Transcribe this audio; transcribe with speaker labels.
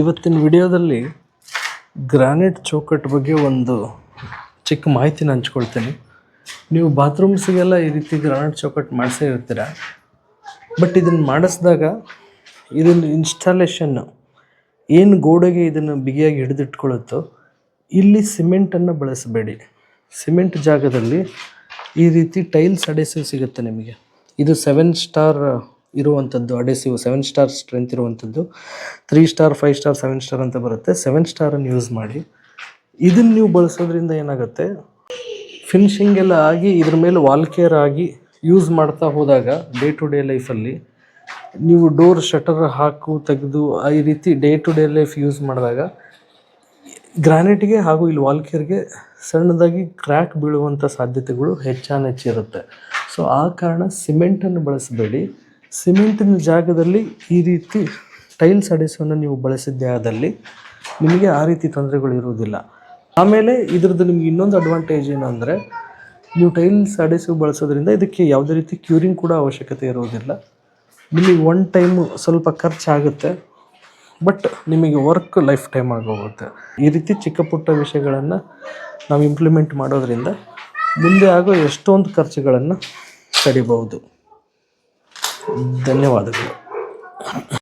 Speaker 1: ಇವತ್ತಿನ ವಿಡಿಯೋದಲ್ಲಿ ಗ್ರಾನೈಟ್ ಚೌಕಟ್ಟು ಬಗ್ಗೆ ಒಂದು ಚಿಕ್ಕ ಮಾಹಿತಿನ ಹಂಚ್ಕೊಳ್ತೀನಿ. ನೀವು ಬಾತ್ರೂಮ್ಸಿಗೆಲ್ಲ ಈ ರೀತಿ ಗ್ರಾನೈಟ್ ಚೌಕಟ್ಟು ಮಾಡಿಸೇ ಇರ್ತೀರ? ಬಟ್ ಇದನ್ನು ಮಾಡಿಸಿದಾಗ ಇದನ್ನು ಇನ್ಸ್ಟಾಲೇಷನ್ನು ಏನು ಗೋಡೆಗೆ ಇದನ್ನು ಬಿಗಿಯಾಗಿ ಹಿಡಿದಿಟ್ಕೊಳ್ಳುತ್ತೋ ಇಲ್ಲಿ ಸಿಮೆಂಟನ್ನು ಬಳಸಬೇಡಿ. ಸಿಮೆಂಟ್ ಜಾಗದಲ್ಲಿ ಈ ರೀತಿ ಟೈಲ್ಸ್ ಅಡೆಸಿವ್ ಸಿಗುತ್ತೆ ನಿಮಗೆ. ಇದು ಸೆವೆನ್ ಸ್ಟಾರ್ ಇರುವಂಥದ್ದು ಅಡೆಸಿವ್ ಸೆವೆನ್ ಸ್ಟಾರ್ ಸ್ಟ್ರೆಂತ್ ಇರುವಂಥದ್ದು three star five star seven star ಅಂತ ಬರುತ್ತೆ. ಸೆವೆನ್ ಸ್ಟಾರನ್ನು ಯೂಸ್ ಮಾಡಿ. ಇದನ್ನು ನೀವು ಬಳಸೋದ್ರಿಂದ ಏನಾಗುತ್ತೆ? ಫಿನಿಷಿಂಗ್ ಎಲ್ಲ ಆಗಿ, ಇದ್ರ ಮೇಲೆ ವಾಲ್ ಕೇರ್ ಆಗಿ ಯೂಸ್ ಮಾಡ್ತಾ ಹೋದಾಗ ಡೇ ಟು ಡೇ ಲೈಫಲ್ಲಿ ನೀವು ಡೋರ್ ಶಟರ್ ಹಾಕು, ತೆಗೆದು ಈ ರೀತಿ day to day life use ಮಾಡಿದಾಗ ಗ್ರಾನೈಟ್ಗೆ ಹಾಗೂ ಇಲ್ಲಿ ವಾಲ್ ಕೇರ್ಗೆ ಸಣ್ಣದಾಗಿ ಕ್ರ್ಯಾಕ್ ಬೀಳುವಂಥ ಸಾಧ್ಯತೆಗಳು ಹೆಚ್ಚಾನೆಚ್ಚಿರುತ್ತೆ ಸೊ ಆ ಕಾರಣ ಸಿಮೆಂಟನ್ನು ಬಳಸಬೇಡಿ. ಸಿಮೆಂಟಿನ ಜಾಗದಲ್ಲಿ ಈ ರೀತಿ ಟೈಲ್ಸ್ ಅಡಿಸೋನ್ನು ನೀವು ಬಳಸಿದ್ದೇ ಆದಲ್ಲಿ ನಿಮಗೆ ಆ ರೀತಿ ತೊಂದರೆಗಳು ಇರುವುದಿಲ್ಲ. ಆಮೇಲೆ ಇದ್ರದ್ದು ನಿಮಗೆ ಇನ್ನೊಂದು ಅಡ್ವಾಂಟೇಜ್ ಏನು ಅಂದರೆ ನೀವು ಟೈಲ್ಸ್ ಅಡಿಸು ಬಳಸೋದ್ರಿಂದ ಇದಕ್ಕೆ ಯಾವುದೇ ರೀತಿ ಕ್ಯೂರಿಂಗ್ ಕೂಡ ಅವಶ್ಯಕತೆ ಇರೋದಿಲ್ಲ ನಿಮಗೆ ಒನ್ ಟೈಮು ಸ್ವಲ್ಪ ಖರ್ಚಾಗುತ್ತೆ ಬಟ್ ನಿಮಗೆ ವರ್ಕ್ ಲೈಫ್ ಟೈಮ್ ಆಗೋಗುತ್ತೆ ಈ ರೀತಿ ಚಿಕ್ಕ ಪುಟ್ಟ ವಿಷಯಗಳನ್ನು ನಾವು ಇಂಪ್ಲಿಮೆಂಟ್ ಮಾಡೋದ್ರಿಂದ ಮುಂದೆ ಆಗೋ ಎಷ್ಟೊಂದು ಖರ್ಚುಗಳನ್ನು ತಡಿಬಹುದು. धन्यवाद.